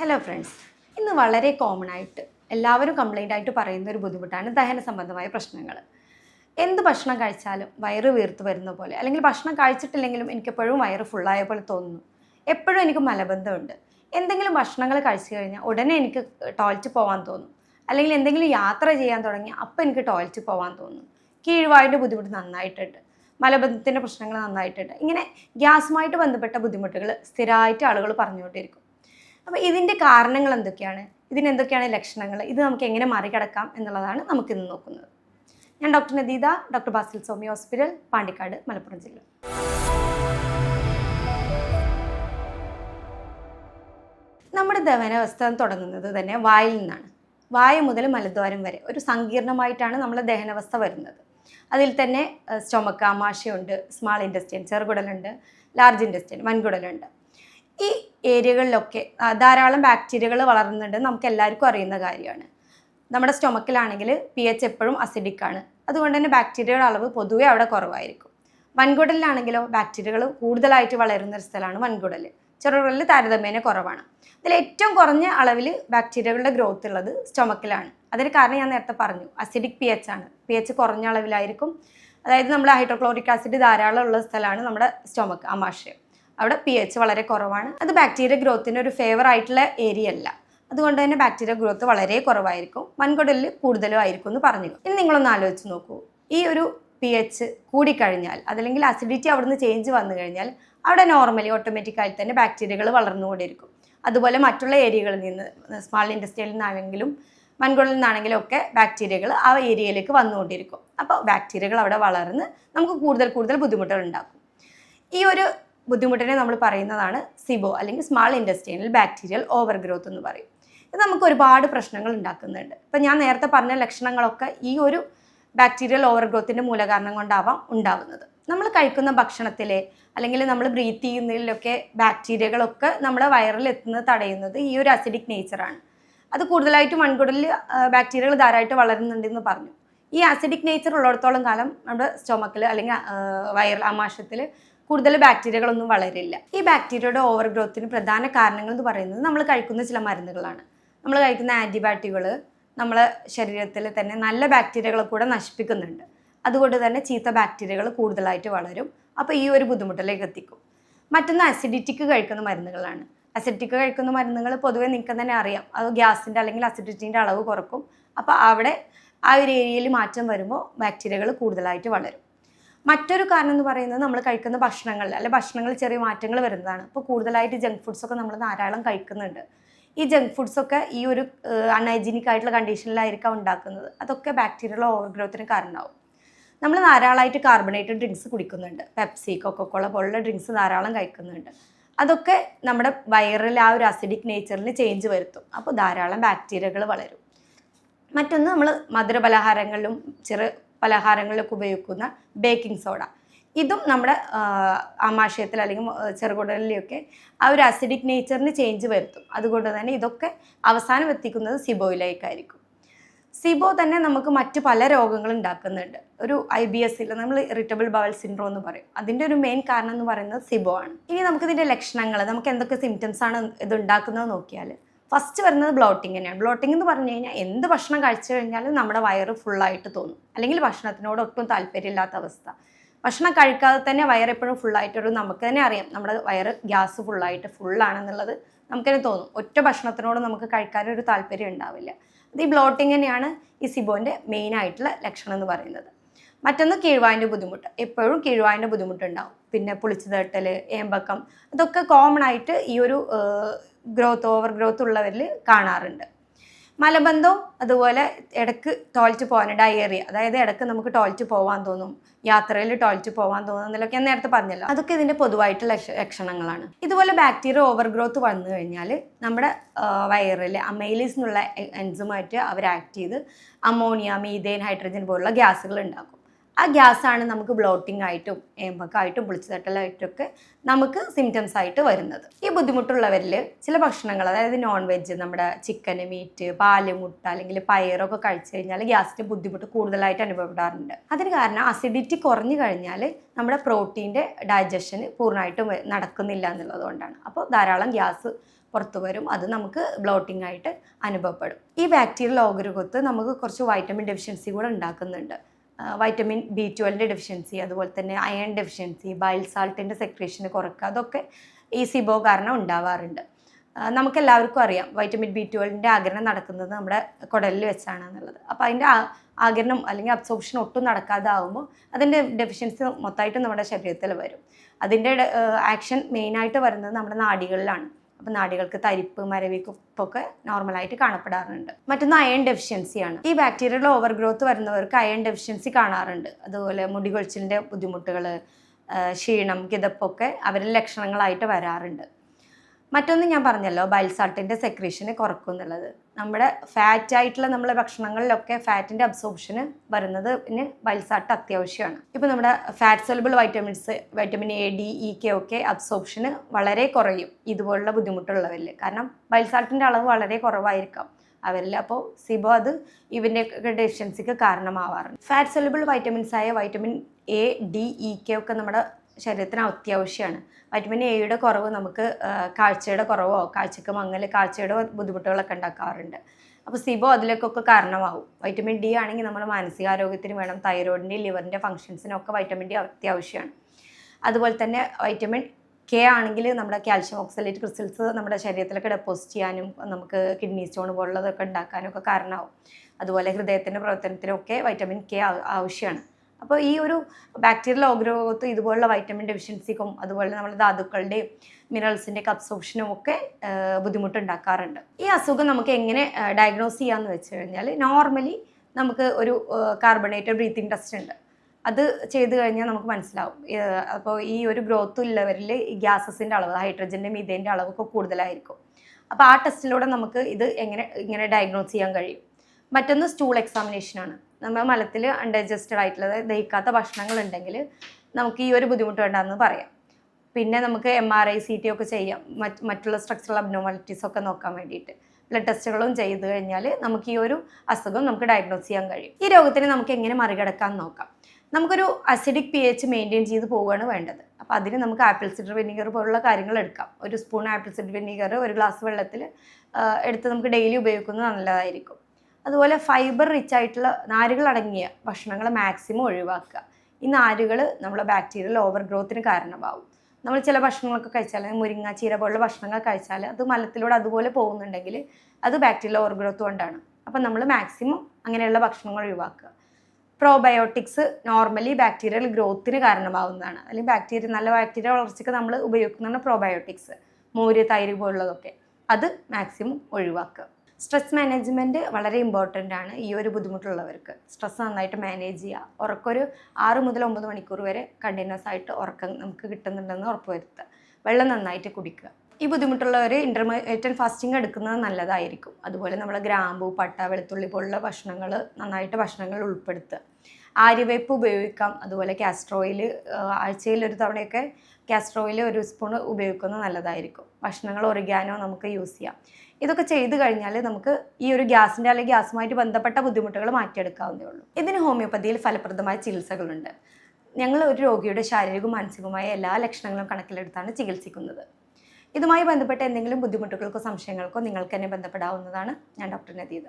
Hello friends ഇന്ന് വളരെ common ആയിട്ട് എല്ലാവരും കംപ്ലൈന്റ് ആയിട്ട് പറയുന്ന ഒരു ബുദ്ധിമുട്ടാണ് ദഹന സംബന്ധമായ പ്രശ്നങ്ങൾ. എന്ത് ഭക്ഷണം കഴിച്ചാലും വയറ് വീർത്ത് വരുന്ന പോലെ അല്ലെങ്കിൽ ഭക്ഷണം കഴിച്ചിട്ടില്ലെങ്കിലും എനിക്കെപ്പോഴും വയറ് ഫുള്ളായ പോലെ തോന്നുന്നു. എപ്പോഴും എനിക്ക് മലബന്ധമുണ്ട്. എന്തെങ്കിലും ഭക്ഷണങ്ങൾ കഴിച്ചു കഴിഞ്ഞാൽ ഉടനെ എനിക്ക് ടോയ്ലറ്റ് പോകാൻ തോന്നും. അല്ലെങ്കിൽ എന്തെങ്കിലും യാത്ര ചെയ്യാൻ തുടങ്ങി അപ്പോൾ എനിക്ക് ടോയ്ലറ്റ് പോകാൻ തോന്നും. കീഴ്വായുടെ ബുദ്ധിമുട്ട് നന്നായിട്ടുണ്ട്. മലബന്ധത്തിന്റെ പ്രശ്നങ്ങൾ നന്നായിട്ടുണ്ട്. ഇങ്ങനെ ഗ്യാസുമായിട്ട് ബന്ധപ്പെട്ട ബുദ്ധിമുട്ടുകൾ സ്ഥിരമായിട്ട് ആളുകൾ പറഞ്ഞുകൊണ്ടിരിക്കും. അപ്പോൾ ഇതിന്റെ കാരണങ്ങൾ എന്തൊക്കെയാണ്? ഇതിന് എന്തൊക്കെയാണ് ലക്ഷണങ്ങൾ? ഇത് നമുക്ക് എങ്ങനെ മറികടക്കാം എന്നുള്ളതാണ് നമുക്ക് ഇന്ന് നോക്കുന്നത്. ഞാൻ doctor Nadeetha doctor Basil Somi hospital Pandikkad Malappuram ജില്ല. നമ്മുടെ ദഹനാവസ്ഥ തുടങ്ങുന്നത് തന്നെ വായിൽ നിന്നാണ്. വായ മുതൽ മലദ്വാരം വരെ ഒരു സങ്കീർണമായിട്ടാണ് നമ്മുടെ ദഹനാവസ്ഥ വരുന്നത്. അതിൽ തന്നെ സ്റ്റൊമക്ക് ആമാശയുണ്ട് സ്മാൾ ഇൻഡസ്റ്റൈൻ ചെറുകുടലുണ്ട് ലാർജ് ഇൻഡസ്റ്റൈൻ വൻകുടലുണ്ട്. ഈ ഏരിയകളിലൊക്കെ ധാരാളം ബാക്ടീരിയകൾ വളർന്നുണ്ട് നമുക്ക് എല്ലാവർക്കും അറിയുന്ന കാര്യമാണ്. നമ്മുടെ സ്റ്റൊമക്കിലാണെങ്കിൽ പി എച്ച് എപ്പോഴും അസിഡിക് ആണ്. അതുകൊണ്ട് തന്നെ ബാക്ടീരിയയുടെ അളവ് പൊതുവെ അവിടെ കുറവായിരിക്കും. വൻകുടലിലാണെങ്കിലോ ബാക്ടീരിയകൾ കൂടുതലായിട്ട് വളരുന്ന ഒരു സ്ഥലമാണ് വൻകുടൽ. ചെറുകുടലിൽ താരതമ്യേന കുറവാണ്. ഇതിൽ ഏറ്റവും കുറഞ്ഞ അളവിൽ ബാക്ടീരിയകളുടെ ഗ്രോത്ത് ഉള്ളത് സ്റ്റൊമക്കിലാണ് അതിന് കാരണം ഞാൻ നേരത്തെ പറഞ്ഞു അസിഡിക് പി എച്ച് ആണ്. പി എച്ച് കുറഞ്ഞ അളവിലായിരിക്കും. അതായത് നമ്മൾ ഹൈഡ്രോക്ലോറിക് ആസിഡ് ധാരാളം ഉള്ള സ്ഥലമാണ് നമ്മുടെ സ്റ്റൊമക്ക് ആമാശയം അവിടെ പി എച്ച് വളരെ കുറവാണ്. അത് ബാക്ടീരിയ ഗ്രോത്തിന് ഒരു ഫേവർ ആയിട്ടുള്ള ഏരിയ അല്ല. അതുകൊണ്ട് തന്നെ ബാക്ടീരിയ ഗ്രോത്ത് വളരെ കുറവായിരിക്കും. വൻകുടലിൽ കൂടുതലും ആയിരിക്കും എന്ന് പറഞ്ഞു. ഇനി നിങ്ങളൊന്ന് ആലോചിച്ച് നോക്കൂ. ഈ ഒരു പി എച്ച് കൂടിക്കഴിഞ്ഞാൽ അതല്ലെങ്കിൽ അസിഡിറ്റി അവിടുന്ന് ചേഞ്ച് വന്നു കഴിഞ്ഞാൽ അവിടെ നോർമലി ഓട്ടോമാറ്റിക്കായി തന്നെ ബാക്ടീരിയകൾ വളർന്നുകൊണ്ടിരിക്കും. അതുപോലെ മറ്റുള്ള ഏരിയകളിൽ നിന്ന് സ്മാൾ ഇൻഡസ്ട്രിയിൽ നിന്നാണെങ്കിലും വൻകുടലിൽ നിന്നാണെങ്കിലും ഒക്കെ ബാക്ടീരിയകൾ ആ ഏരിയയിലേക്ക് വന്നുകൊണ്ടിരിക്കും. അപ്പോൾ ബാക്ടീരിയകൾ അവിടെ വളർന്ന് നമുക്ക് കൂടുതൽ കൂടുതൽ ബുദ്ധിമുട്ടുകൾ ഉണ്ടാക്കും. ഈ ഒരു ബുദ്ധിമുട്ടിനെ നമ്മൾ പറയുന്നതാണ് സിബോ അല്ലെങ്കിൽ small intestinal bacterial overgrowth എന്ന് പറയും. ഇത് നമുക്ക് ഒരുപാട് പ്രശ്നങ്ങൾ ഉണ്ടാക്കുന്നുണ്ട്. ഇപ്പം ഞാൻ നേരത്തെ പറഞ്ഞ ലക്ഷണങ്ങളൊക്കെ ഈ ഒരു ബാക്ടീരിയൽ ഓവർ ഗ്രോത്തിന്റെ മൂലകാരണം കൊണ്ടാവാം ഉണ്ടാവുന്നത്. നമ്മൾ കഴിക്കുന്ന ഭക്ഷണത്തിലെ അല്ലെങ്കിൽ നമ്മൾ ബ്രീത്ത് ചെയ്യുന്നതിലൊക്കെ ബാക്ടീരിയകളൊക്കെ നമ്മുടെ വയറിൽ എത്തുന്നത് തടയുന്നത് ഈ ഒരു അസിഡിക് നേച്ചറാണ് അത് കൂടുതലായിട്ടും മൺകുടലിൽ ബാക്ടീരിയകൾ ധാരാളമായിട്ട് വളരുന്നുണ്ടെന്ന് പറഞ്ഞു. ഈ ആസിഡിക് നേച്ചർ ഉള്ളിടത്തോളം കാലം നമ്മുടെ സ്റ്റൊമക്കിൽ അല്ലെങ്കിൽ വയറിൽ ആമാശയത്തിൽ കൂടുതൽ ബാക്ടീരിയകളൊന്നും വളരില്ല. ഈ ബാക്ടീരിയയുടെ ഓവർ ഗ്രോത്തിന് പ്രധാന കാരണങ്ങൾ എന്ന് പറയുന്നത് നമ്മൾ കഴിക്കുന്ന ചില മരുന്നുകളാണ്. നമ്മൾ കഴിക്കുന്ന ആന്റിബയോട്ടിക്കുകൾ നമ്മളെ ശരീരത്തിൽ തന്നെ നല്ല ബാക്ടീരിയകളെ കൂടെ നശിപ്പിക്കുന്നുണ്ട്. അതുകൊണ്ട് തന്നെ ചീത്ത ബാക്ടീരിയകൾ കൂടുതലായിട്ട് വളരും. അപ്പോൾ ഈ ഒരു ബുദ്ധിമുട്ടിലേക്ക് എത്തിക്കും. മറ്റൊന്ന് അസിഡിറ്റിക്ക് കഴിക്കുന്ന മരുന്നുകളാണ്. അസിഡിറ്റിക്ക് കഴിക്കുന്ന മരുന്നുകൾ പൊതുവെ നിങ്ങൾക്ക് തന്നെ അറിയാം. അത് ഗ്യാസിന്റെ അല്ലെങ്കിൽ അസിഡിറ്റിന്റെ അളവ് കുറക്കും. അപ്പോൾ അവിടെ ആ ഒരു ഏരിയയിൽ മാറ്റം വരുമ്പോൾ ബാക്ടീരിയകൾ കൂടുതലായിട്ട് വളരും. മറ്റൊരു കാരണം എന്ന് പറയുന്നത് നമ്മൾ കഴിക്കുന്ന ഭക്ഷണങ്ങൾ അല്ലെ ഭക്ഷണങ്ങൾ ചെറിയ മാറ്റങ്ങൾ വരുന്നതാണ്. ഇപ്പോൾ കൂടുതലായിട്ട് ജങ്ക് ഫുഡ്സ് ഒക്കെ നമ്മൾ ധാരാളം കഴിക്കുന്നുണ്ട്. ഈ ജങ്ക് ഫുഡ്സ് ഒക്കെ ഈ ഒരു അൺഹൈജീനിക് ആയിട്ടുള്ള കണ്ടീഷനിലായിരിക്കാം ഉണ്ടാക്കുന്നത്. അതൊക്കെ ബാക്ടീരിയൽ ഓവർ ഗ്രോത്തിന് കാരണമാവും. നമ്മൾ ധാരാളമായിട്ട് കാർബണേറ്റഡ് ഡ്രിങ്ക്സ് കുടിക്കുന്നുണ്ട്. പെപ്സി കൊക്കക്കോള പോലുള്ള ഡ്രിങ്ക്സ് ധാരാളം കഴിക്കുന്നുണ്ട്. അതൊക്കെ നമ്മുടെ വയറിൽ ആ ഒരു അസിഡിക് നേച്ചറിന് ചേഞ്ച് വരുത്തും. അപ്പോൾ ധാരാളം ബാക്ടീരിയകൾ വളരും. മറ്റൊന്ന് നമ്മൾ മധുര പലഹാരങ്ങളിലും ചെറു പലഹാരങ്ങളിലൊക്കെ ഉപയോഗിക്കുന്ന ബേക്കിംഗ് സോഡ. ഇതും നമ്മുടെ ആമാശയത്തിൽ അല്ലെങ്കിൽ ചെറുകുടലിലൊക്കെ ആ ഒരു അസിഡിക് നേച്ചറിന് ചേഞ്ച് വരുത്തും. അതുകൊണ്ട് തന്നെ ഇതൊക്കെ അവസാനം എത്തിക്കുന്നത് സിബോയിലേക്കായിരിക്കും. സിബോ തന്നെ നമുക്ക് മറ്റ് പല രോഗങ്ങളും ഉണ്ടാക്കുന്നുണ്ട്. ഒരു ഐ ബി എസ് നമ്മൾ ഇറിറ്റബിൾ ബവൽ സിൻഡ്രോ എന്ന് പറയും. അതിന്റെ ഒരു മെയിൻ കാരണം എന്ന് പറയുന്നത് സിബോ ആണ്. ഇനി നമുക്ക് ഇതിന്റെ ലക്ഷണങ്ങൾ നമുക്ക് എന്തൊക്കെ സിംറ്റംസ് ആണ് ഇത് ഉണ്ടാക്കുന്നത് നോക്കിയാൽ ഫസ്റ്റ് വരുന്നത് ബ്ലോട്ടിംഗ് തന്നെയാണ്. ബ്ലോട്ടിംഗ് എന്ന് പറഞ്ഞു കഴിഞ്ഞാൽ എന്ത് ഭക്ഷണം കഴിച്ചു കഴിഞ്ഞാലും നമ്മുടെ വയറ് ഫുള്ളായിട്ട് തോന്നും. അല്ലെങ്കിൽ ഭക്ഷണത്തിനോട് ഒട്ടും താല്പര്യമില്ലാത്ത അവസ്ഥ. ഭക്ഷണം കഴിക്കാതെ തന്നെ വയറ് എപ്പോഴും ഫുള്ളായിട്ടൊരു നമുക്ക് തന്നെ അറിയാം. നമ്മുടെ വയറ് ഗ്യാസ് ഫുള്ളായിട്ട് ഫുള്ളാണെന്നുള്ളത് നമുക്ക് തന്നെ തോന്നും. ഒറ്റ ഭക്ഷണത്തിനോട് നമുക്ക് കഴിക്കാനൊരു താല്പര്യം ഉണ്ടാവില്ല. അത് ഈ ബ്ലോട്ടിംഗ് തന്നെയാണ് ഈ സിബോന്റെ മെയിൻ ആയിട്ടുള്ള ലക്ഷണം എന്ന് പറയുന്നത്. മറ്റൊന്ന് കീഴ്വായന്റെ ബുദ്ധിമുട്ട്. എപ്പോഴും കീഴ്വായന്റെ ബുദ്ധിമുട്ടുണ്ടാവും. പിന്നെ പുളിച്ചു തട്ടൽ ഏമ്പക്കം അതൊക്കെ കോമൺ ആയിട്ട് ഈ ഒരു ഗ്രോത്ത് ഓവർ ഗ്രോത്ത് ഉള്ളവരിൽ കാണാറുണ്ട്. മലബന്ധവും അതുപോലെ ഇടയ്ക്ക് ടോയ്ലറ്റ് പോകാൻ ഡയേറിയ അതായത് ഇടയ്ക്ക് നമുക്ക് ടോയ്ലറ്റ് പോകാൻ തോന്നും യാത്രയിൽ ടോയ്ലറ്റ് പോകാൻ തോന്നും എന്നൊക്കെ ഞാൻ നേരത്തെ പറഞ്ഞല്ലോ. അതൊക്കെ ഇതിന്റെ പൊതുവായിട്ടുള്ള ലക്ഷ- ലക്ഷണങ്ങളാണ്. ഇതുപോലെ ബാക്ടീരിയ ഓവർ ഗ്രോത്ത് വന്നു കഴിഞ്ഞാൽ നമ്മുടെ വയറിൽ അമൈലിസ് എന്നുള്ള എൻസുമായിട്ട് അവർ ആക്ട് ചെയ്ത് അമോണിയ മീതേൻ ഹൈഡ്രജൻ പോലുള്ള ഗ്യാസുകൾ ഉണ്ടാക്കും. ആ ഗ്യാസാണ് നമുക്ക് ബ്ലോട്ടിംഗ് ആയിട്ടും ഏമ്പക്കായിട്ടും പുളിച്ചുതട്ടലായിട്ടൊക്കെ നമുക്ക് സിംറ്റംസ് ആയിട്ട് വരുന്നത്. ഈ ബുദ്ധിമുട്ടുള്ളവരിൽ ചില ഭക്ഷണങ്ങൾ അതായത് നോൺ വെജ് നമ്മുടെ ചിക്കൻ മീറ്റ് പാൽ മുട്ട അല്ലെങ്കിൽ പയറൊക്കെ കഴിച്ചു കഴിഞ്ഞാൽ ഗ്യാസിന്റെ ബുദ്ധിമുട്ട് കൂടുതലായിട്ട് അനുഭവപ്പെടാറുണ്ട്. അതിന് കാരണം അസിഡിറ്റി കുറഞ്ഞു കഴിഞ്ഞാൽ നമ്മുടെ പ്രോട്ടീന്റെ ഡൈജഷൻ പൂർണമായിട്ടും നടക്കുന്നില്ല എന്നുള്ളതുകൊണ്ടാണ്. അപ്പോൾ ധാരാളം ഗ്യാസ് പുറത്തു വരും അത് നമുക്ക് ബ്ലോട്ടിംഗ് ആയിട്ട് അനുഭവപ്പെടും. ഈ ബാക്ടീരിയൽ ഓഗരുകൊത്ത് നമുക്ക് കുറച്ച് വൈറ്റമിൻ ഡെഫിഷ്യൻസി കൂടെ ഉണ്ടാക്കുന്നുണ്ട്. വൈറ്റമിൻ ബി ട്വൽവിന്റെ ഡെഫിഷ്യൻസി അതുപോലെ തന്നെ അയൺ ഡെഫിഷ്യൻസി ബൈൽ സാൾട്ടിന്റെ സെക്രേഷൻ കുറക്കുക അതൊക്കെ ഈ സിബോ കാരണം ഉണ്ടാവാറുണ്ട്. നമുക്കെല്ലാവർക്കും അറിയാം വൈറ്റമിൻ ബി ട്വൽവിന്റെ ആഗിരണം നടക്കുന്നത് നമ്മുടെ കുടലിൽ വെച്ചാണ് എന്നുള്ളത് അപ്പോൾ അതിന്റെ ആഗിരണം അല്ലെങ്കിൽ അബ്സോർപ്ഷൻ ഒട്ടും നടക്കാതാവുമ്പോൾ അതിന്റെ ഡെഫിഷ്യൻസി മൊത്തമായിട്ട് നമ്മുടെ ശരീരത്തിൽ വരും. അതിന്റെ ആക്ഷൻ മെയിനായിട്ട് വരുന്നത് നമ്മുടെ നാഡികളിലാണ് അപ്പോൾ നാടികൾക്ക് തരിപ്പ് മരവിപ്പൊക്കെ നോർമലായിട്ട് കാണപ്പെടാറുണ്ട്. മറ്റൊന്ന് അയൺ ഡെഫിഷ്യൻസിയാണ് ഈ ബാക്ടീരിയൽ ഓവർ ഗ്രോത്ത് വരുന്നവർക്ക് അയൺ ഡെഫിഷ്യൻസി കാണാറുണ്ട്. അതുപോലെ മുടി കൊഴിച്ചിലിന്റെ ബുദ്ധിമുട്ടുകൾ ക്ഷീണം കിതപ്പൊക്കെ അവരിൽ ലക്ഷണങ്ങളായിട്ട് വരാറുണ്ട്. മറ്റൊന്ന് ഞാൻ പറഞ്ഞല്ലോ ബൈൽസാൾട്ടിന്റെ സെക്രീഷന് കുറക്കും എന്നുള്ളത് നമ്മുടെ ഫാറ്റ് ആയിട്ടുള്ള നമ്മളെ ഭക്ഷണങ്ങളിലൊക്കെ ഫാറ്റിന്റെ അബ്സോർപ്ഷന് വരുന്നത് പിന്നെ ബൈൽസാൾട്ട് അത്യാവശ്യമാണ്. ഇപ്പോൾ നമ്മുടെ fat soluble vitamins vitamin A D E K ഒക്കെ അബ്സോർപ്ഷന് വളരെ കുറയും ഇതുപോലുള്ള ബുദ്ധിമുട്ടുള്ളവരിൽ കാരണം ബൈൽസാൾട്ടിന്റെ അളവ് വളരെ കുറവായിരിക്കാം. അവരിൽ അപ്പോൾ സിബോ അത് ഇവന്റെ ഡെഫിഷ്യൻസിക്ക് കാരണമാവാറുണ്ട്. ഫാറ്റ് സെലബിൾ വൈറ്റമിൻസ് ആയ vitamin A D E K ഒക്കെ നമ്മുടെ ശരീരത്തിന് അത്യാവശ്യമാണ്. വൈറ്റമിൻ എയുടെ കുറവ് നമുക്ക് കാഴ്ചയുടെ കുറവോ കാഴ്ചക്ക് മങ്ങൽ കാഴ്ചയുടെ ബുദ്ധിമുട്ടുകളൊക്കെ ഉണ്ടാക്കാറുണ്ട്. അപ്പോൾ സിബോ അതിലേക്കൊക്കെ കാരണമാവും. വൈറ്റമിൻ ഡി ആണെങ്കിൽ നമ്മുടെ മാനസികാരോഗ്യത്തിന് വേണം. തൈറോയിഡിന്റെ ലിവറിന്റെ ഫംഗ്ഷൻസിനൊക്കെ വൈറ്റമിൻ ഡി അത്യാവശ്യമാണ്. അതുപോലെ തന്നെ വൈറ്റമിൻ കെ ആണെങ്കിൽ നമ്മുടെ കാൽഷ്യം ഓക്സലേറ്റ് ക്രിസ്റ്റൽസ് നമ്മുടെ ശരീരത്തിലൊക്കെ ഡെപ്പോസിറ്റ് ചെയ്യാനും നമുക്ക് കിഡ്നി സ്റ്റോൺ പോലുള്ളതൊക്കെ ഉണ്ടാക്കാനും ഒക്കെ കാരണമാവും. അതുപോലെ ഹൃദയത്തിന്റെ പ്രവർത്തനത്തിനൊക്കെ വൈറ്റമിൻ കെ ആവശ്യമാണ്. അപ്പോൾ ഈ ഒരു ബാക്ടീരിയൽ ഓഗ്രോത്ത് ഇതുപോലുള്ള വൈറ്റമിൻ ഡെഫിഷ്യൻസിക്കും അതുപോലെ നമ്മുടെ ധാതുക്കളുടെയും മിനറൽസിന്റെ അബ്സോപ്ഷനും ഒക്കെ ബുദ്ധിമുട്ടുണ്ടാക്കാറുണ്ട്. ഈ അസുഖം നമുക്ക് എങ്ങനെ ഡയഗ്നോസ് ചെയ്യാമെന്ന് വെച്ച് കഴിഞ്ഞാൽ നോർമലി നമുക്ക് ഒരു കാർബണേറ്റഡ് ബ്രീത്തിങ് ടെസ്റ്റ് ഉണ്ട്. അത് ചെയ്ത് കഴിഞ്ഞാൽ നമുക്ക് മനസ്സിലാവും. അപ്പോൾ ഈ ഒരു ഗ്രോത്ത് ഉള്ളവരിൽ ഗ്യാസസിന്റെ അളവ് ഹൈഡ്രജന്റെ മീതേന്റെ അളവൊക്കെ കൂടുതലായിരിക്കും. അപ്പോൾ ആ ടെസ്റ്റിലൂടെ നമുക്ക് ഇത് എങ്ങനെ ഇങ്ങനെ ഡയഗ്നോസ് ചെയ്യാൻ കഴിയും? മറ്റൊന്ന് സ്റ്റൂൾ എക്സാമിനേഷനാണ് നമ്മൾ മലത്തിൽ അൺഡൈജസ്റ്റഡ് ആയിട്ടുള്ളത് ദഹിക്കാത്ത ഭക്ഷണങ്ങൾ ഉണ്ടെങ്കിൽ നമുക്ക് ഈ ഒരു ബുദ്ധിമുട്ട് വേണ്ടെന്ന് പറയാം. പിന്നെ നമുക്ക് M R I C T ഒക്കെ ചെയ്യാം. മറ്റ് മറ്റുള്ള സ്ട്രക്ചറൽ അബ്നോമാലിറ്റീസ് ഒക്കെ നോക്കാൻ വേണ്ടിയിട്ട്. ബ്ലഡ് ടെസ്റ്റുകളും ചെയ്തു കഴിഞ്ഞാൽ നമുക്ക് ഈ ഒരു അസുഖം നമുക്ക് ഡയഗ്നോസ് ചെയ്യാൻ കഴിയും. ഈ രോഗത്തിനെ നമുക്ക് എങ്ങനെ മറികടക്കാൻ നോക്കാം? നമുക്കൊരു അസിഡിക് പി എച്ച് മെയിന്റെയിൻ ചെയ്ത് പോവുകയാണ് വേണ്ടത്. അപ്പോൾ അതിന് നമുക്ക് ആപ്പിൾ സിഡർ വിനീഗർ പോലുള്ള കാര്യങ്ങൾ എടുക്കാം. ഒരു സ്പൂൺ ആപ്പിൾ സിഡർ വിനീഗർ ഒരു ഗ്ലാസ് വെള്ളത്തിൽ എടുത്ത് നമുക്ക് ഡെയിലി ഉപയോഗിക്കുന്നത് നല്ലതായിരിക്കും. അതുപോലെ ഫൈബർ റിച്ച് ആയിട്ടുള്ള നാരുകൾ അടങ്ങിയ ഭക്ഷണങ്ങൾ മാക്സിമം ഒഴിവാക്കുക. ഈ നാരുകൾ നമ്മളെ ബാക്ടീരിയൽ ഓവർ ഗ്രോത്തിന് കാരണമാവും. നമ്മൾ ചില ഭക്ഷണങ്ങളൊക്കെ കഴിച്ചാൽ മുരിങ്ങ ചീര പോലുള്ള ഭക്ഷണങ്ങൾ കഴിച്ചാൽ അത് മലത്തിലൂടെ അതുപോലെ പോകുന്നുണ്ടെങ്കിൽ അത് ബാക്ടീരിയൽ ഓവർ ഗ്രോത്ത് കൊണ്ടാണ്. അപ്പം നമ്മൾ മാക്സിമം അങ്ങനെയുള്ള ഭക്ഷണങ്ങൾ ഒഴിവാക്കുക. പ്രോബയോട്ടിക്സ് നോർമലി ബാക്ടീരിയൽ ഗ്രോത്തിന് കാരണമാവുന്നതാണ്. അല്ലെങ്കിൽ ബാക്ടീരിയ നല്ല ബാക്ടീരിയ വളർച്ചയ്ക്ക് നമ്മൾ ഉപയോഗിക്കുന്നതാണ് പ്രോബയോട്ടിക്സ് മോര് തൈര് പോലുള്ളതൊക്കെ. അത് മാക്സിമം ഒഴിവാക്കുക. സ്ട്രെസ് മാനേജ്മെന്റ് വളരെ ഇമ്പോർട്ടന്റ് ആണ് ഈ ഒരു ബുദ്ധിമുട്ടുള്ളവർക്ക്. സ്ട്രെസ് നന്നായിട്ട് മാനേജ് ചെയ്യുക ഉറക്കൊരു ആറ് മുതൽ ഒമ്പത് മണിക്കൂർ വരെ കണ്ടിന്യൂസ് ആയിട്ട് ഉറക്കം നമുക്ക് കിട്ടുന്നുണ്ടെന്ന് ഉറപ്പുവരുത്തുക. വെള്ളം നന്നായിട്ട് കുടിക്കുക. ഈ ബുദ്ധിമുട്ടുള്ളവർ ഇന്റർമീഡിയറ്റ് ഫാസ്റ്റിംഗ് എടുക്കുന്നത് നല്ലതായിരിക്കും. അതുപോലെ നമ്മൾ ഗ്രാമ്പു പട്ട വെളുത്തുള്ളി പോലുള്ള ഭക്ഷണങ്ങൾ നന്നായിട്ട് ഭക്ഷണങ്ങൾ ഉൾപ്പെടുത്തുക. ആര്യവേപ്പ് ഉപയോഗിക്കാം. അതുപോലെ കാസ്ട്രോയിൽ ആഴ്ചയിൽ ഒരു തവണയൊക്കെ കാസ്റ്റർ ഓയിൽ ഒരു സ്പൂൺ ഉപയോഗിക്കുന്നത് നല്ലതായിരിക്കും. ഭക്ഷണങ്ങൾ ഒറിഗാനോ നമുക്ക് യൂസ് ചെയ്യാം. ഇതൊക്കെ ചെയ്തു കഴിഞ്ഞാൽ നമുക്ക് ഈ ഒരു ഗ്യാസിന്റെ അല്ലെങ്കിൽ ഗ്യാസുമായിട്ട് ബന്ധപ്പെട്ട ബുദ്ധിമുട്ടുകൾ മാറ്റിയെടുക്കാവുന്നേ ഉള്ളൂ. ഇതിന് ഹോമിയോപ്പതിയിൽ ഫലപ്രദമായ ചികിത്സകളുണ്ട്. ഞങ്ങൾ ഒരു രോഗിയുടെ ശാരീരികവും മാനസികവുമായ എല്ലാ ലക്ഷണങ്ങളും കണക്കിലെടുത്താണ് ചികിത്സിക്കുന്നത്. ഇതുമായി ബന്ധപ്പെട്ട എന്തെങ്കിലും ബുദ്ധിമുട്ടുകൾക്കോ സംശയങ്ങൾക്കോ നിങ്ങൾക്ക് എന്നെ ബന്ധപ്പെടാവുന്നതാണ് ഞാൻ ഡോക്ടർ നദീത